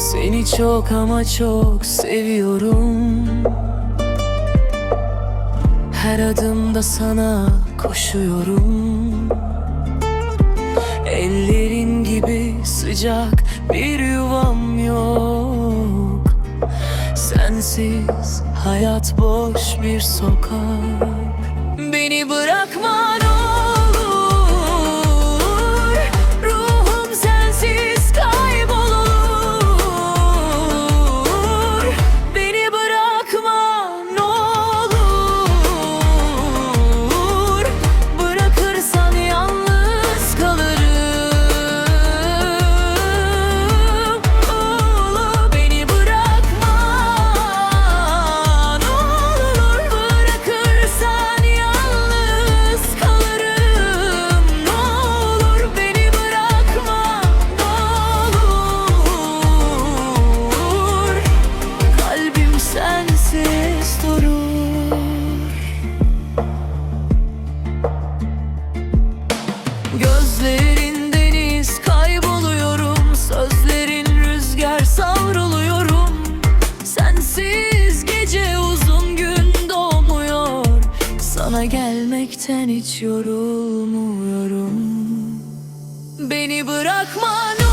Seni çok ama çok seviyorum. Her adımda sana koşuyorum. Ellerin gibi sıcak bir yuvam yok. Sensiz hayat boş bir sokak. Beni bırakma sensiz durur. Gözlerin deniz kayboluyorum Sözlerin rüzgar savruluyorum. Sensiz gece uzun gün doğmuyor Sana gelmekten hiç yorulmuyorum. Beni bırakma ne